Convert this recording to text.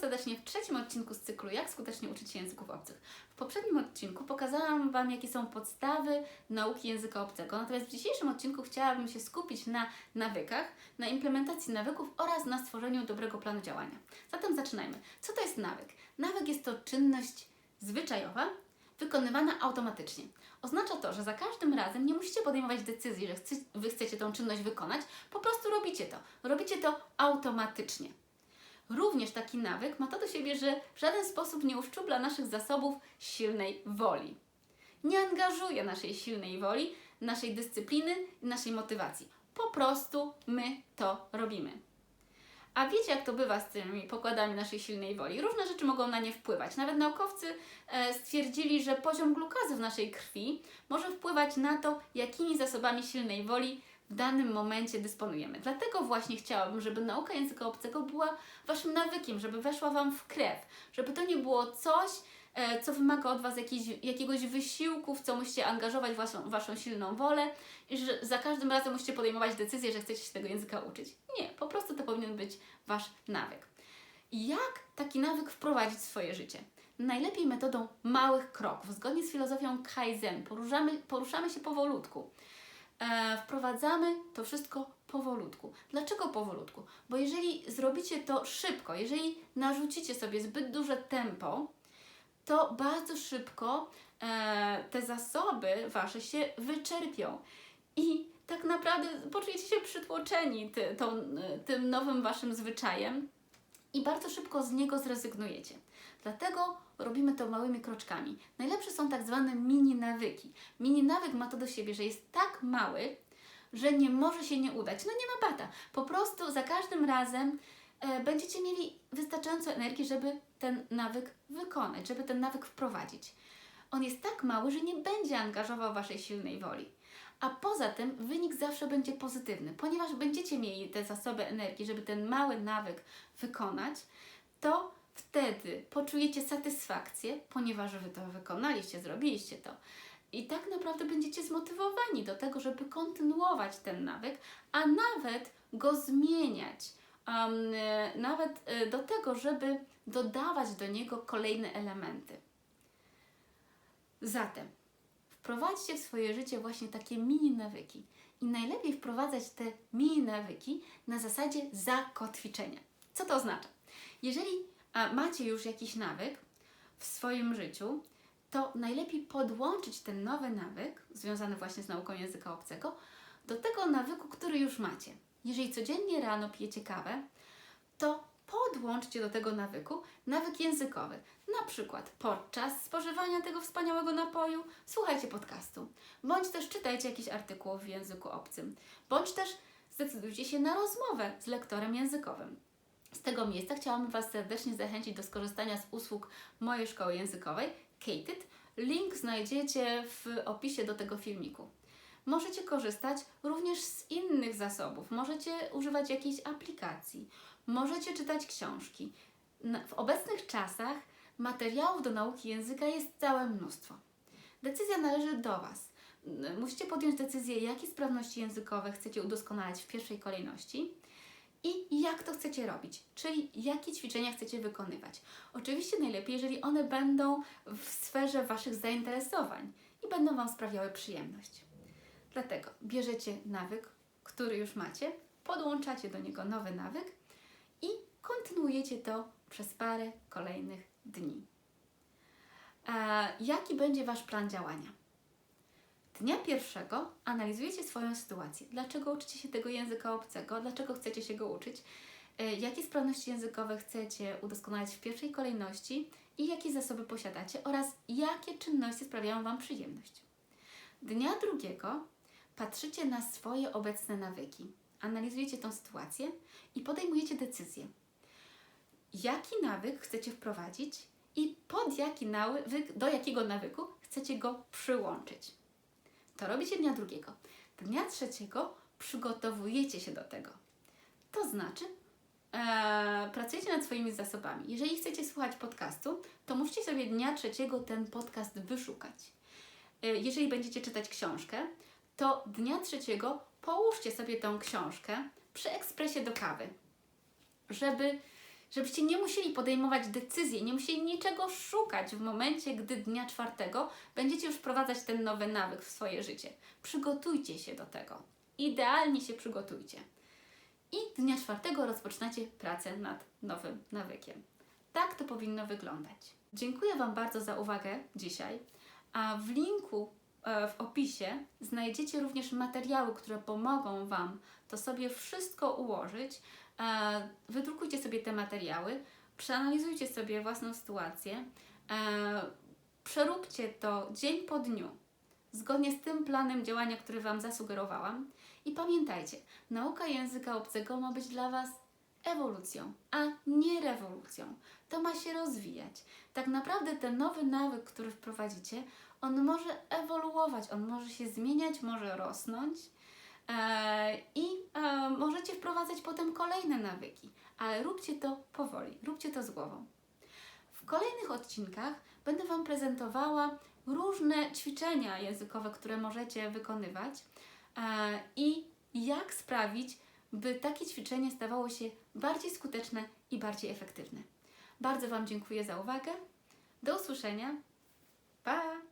serdecznie w trzecim odcinku z cyklu Jak skutecznie uczyć się języków obcych. W poprzednim odcinku pokazałam Wam, jakie są podstawy nauki języka obcego, natomiast w dzisiejszym odcinku chciałabym się skupić na nawykach, na implementacji nawyków oraz na stworzeniu dobrego planu działania. Zatem zaczynajmy. Co to jest nawyk? Nawyk jest to czynność zwyczajowa, wykonywana automatycznie. Oznacza to, że za każdym razem nie musicie podejmować decyzji, że Wy chcecie tą czynność wykonać, po prostu robicie to. Robicie to automatycznie. Również taki nawyk ma to do siebie, że w żaden sposób nie uszczupla naszych zasobów silnej woli. Nie angażuje naszej silnej woli, naszej dyscypliny i naszej motywacji. Po prostu my to robimy. A wiecie, jak to bywa z tymi pokładami naszej silnej woli? Różne rzeczy mogą na nie wpływać. Nawet naukowcy e, stwierdzili, że poziom glukozy w naszej krwi może wpływać na to, jakimi zasobami silnej woli w danym momencie dysponujemy. Dlatego właśnie chciałabym, żeby nauka języka obcego była Waszym nawykiem, żeby weszła Wam w krew, żeby to nie było coś, e, co wymaga od Was jakiś, jakiegoś wysiłku, w co musicie angażować waszą, waszą silną wolę i że za każdym razem musicie podejmować decyzję, że chcecie się tego języka uczyć. Nie, po prostu to powinien być Wasz nawyk. Jak taki nawyk wprowadzić w swoje życie? Najlepiej metodą małych kroków. Zgodnie z filozofią Kaizen poruszamy, poruszamy się powolutku. E, wprowadzamy to wszystko powolutku. Dlaczego powolutku? Bo jeżeli zrobicie to szybko, jeżeli narzucicie sobie zbyt duże tempo, to bardzo szybko e, te zasoby wasze się wyczerpią i tak naprawdę poczujecie się przytłoczeni ty, tą, e, tym nowym waszym zwyczajem i bardzo szybko z niego zrezygnujecie. Dlatego robimy to małymi kroczkami. Najlepsze są tak zwane mini nawyki. Mini nawyk ma to do siebie, że jest tak mały, że nie może się nie udać. No nie ma bata. Po prostu za każdym razem e, będziecie mieli wystarczająco energii, żeby ten nawyk wykonać, żeby ten nawyk wprowadzić. On jest tak mały, że nie będzie angażował Waszej silnej woli. A poza tym wynik zawsze będzie pozytywny, ponieważ będziecie mieli te zasoby energii, żeby ten mały nawyk wykonać, to wtedy poczujecie satysfakcję, ponieważ Wy to wykonaliście, zrobiliście to. I tak naprawdę będziecie zmotywowani do tego, żeby kontynuować ten nawyk, a nawet go zmieniać. Um, nawet e, do tego, żeby dodawać do niego kolejne elementy. Zatem wprowadźcie w swoje życie właśnie takie mini nawyki. I najlepiej wprowadzać te mini nawyki na zasadzie zakotwiczenia. Co to oznacza? Jeżeli macie już jakiś nawyk w swoim życiu, to najlepiej podłączyć ten nowy nawyk, związany właśnie z nauką języka obcego, do tego nawyku, który już macie. Jeżeli codziennie rano pijecie kawę, to podłączcie do tego nawyku nawyk językowy. Na przykład podczas spożywania tego wspaniałego napoju słuchajcie podcastu, bądź też czytajcie jakiś artykuł w języku obcym, bądź też zdecydujcie się na rozmowę z lektorem językowym. Z tego miejsca chciałabym Was serdecznie zachęcić do skorzystania z usług mojej szkoły językowej Kated. Link znajdziecie w opisie do tego filmiku. Możecie korzystać również z innych zasobów. Możecie używać jakiejś aplikacji, możecie czytać książki. W obecnych czasach materiałów do nauki języka jest całe mnóstwo. Decyzja należy do Was. Musicie podjąć decyzję, jakie sprawności językowe chcecie udoskonalać w pierwszej kolejności i jak to chcecie robić, czyli jakie ćwiczenia chcecie wykonywać. Oczywiście najlepiej, jeżeli one będą w sferze Waszych zainteresowań i będą Wam sprawiały przyjemność. Dlatego bierzecie nawyk, który już macie, podłączacie do niego nowy nawyk i kontynuujecie to przez parę kolejnych dni. A jaki będzie Wasz plan działania? Dnia pierwszego analizujecie swoją sytuację. Dlaczego uczycie się tego języka obcego? Dlaczego chcecie się go uczyć? E, jakie sprawności językowe chcecie udoskonalać w pierwszej kolejności i jakie zasoby posiadacie oraz jakie czynności sprawiają Wam przyjemność. Dnia drugiego patrzycie na swoje obecne nawyki, analizujecie tą sytuację i podejmujecie decyzję. Jaki nawyk chcecie wprowadzić i pod jaki nawyk, do jakiego nawyku chcecie go przyłączyć. To robicie dnia drugiego. Dnia trzeciego przygotowujecie się do tego. To znaczy, e, pracujecie nad swoimi zasobami. Jeżeli chcecie słuchać podcastu, to musicie sobie dnia trzeciego ten podcast wyszukać. E, jeżeli będziecie czytać książkę, to dnia trzeciego połóżcie sobie tą książkę przy ekspresie do kawy, żeby żebyście nie musieli podejmować decyzji, nie musieli niczego szukać w momencie, gdy dnia czwartego będziecie już wprowadzać ten nowy nawyk w swoje życie. Przygotujcie się do tego. Idealnie się przygotujcie. I dnia czwartego rozpoczynacie pracę nad nowym nawykiem. Tak to powinno wyglądać. Dziękuję Wam bardzo za uwagę dzisiaj. A w linku w opisie znajdziecie również materiały, które pomogą Wam to sobie wszystko ułożyć. E, Wydrukujcie sobie te materiały, przeanalizujcie sobie własną sytuację, e, przeróbcie to dzień po dniu, zgodnie z tym planem działania, który Wam zasugerowałam. I pamiętajcie, nauka języka obcego ma być dla Was ewolucją, a nie rewolucją. To ma się rozwijać. Tak naprawdę ten nowy nawyk, który wprowadzicie, on może ewoluować, on może się zmieniać, może rosnąć e, i e, możecie wprowadzać potem kolejne nawyki, ale róbcie to powoli, róbcie to z głową. W kolejnych odcinkach będę Wam prezentowała różne ćwiczenia językowe, które możecie wykonywać e, i jak sprawić, by takie ćwiczenie stawało się bardziej skuteczne i bardziej efektywne. Bardzo Wam dziękuję za uwagę. Do usłyszenia. Pa!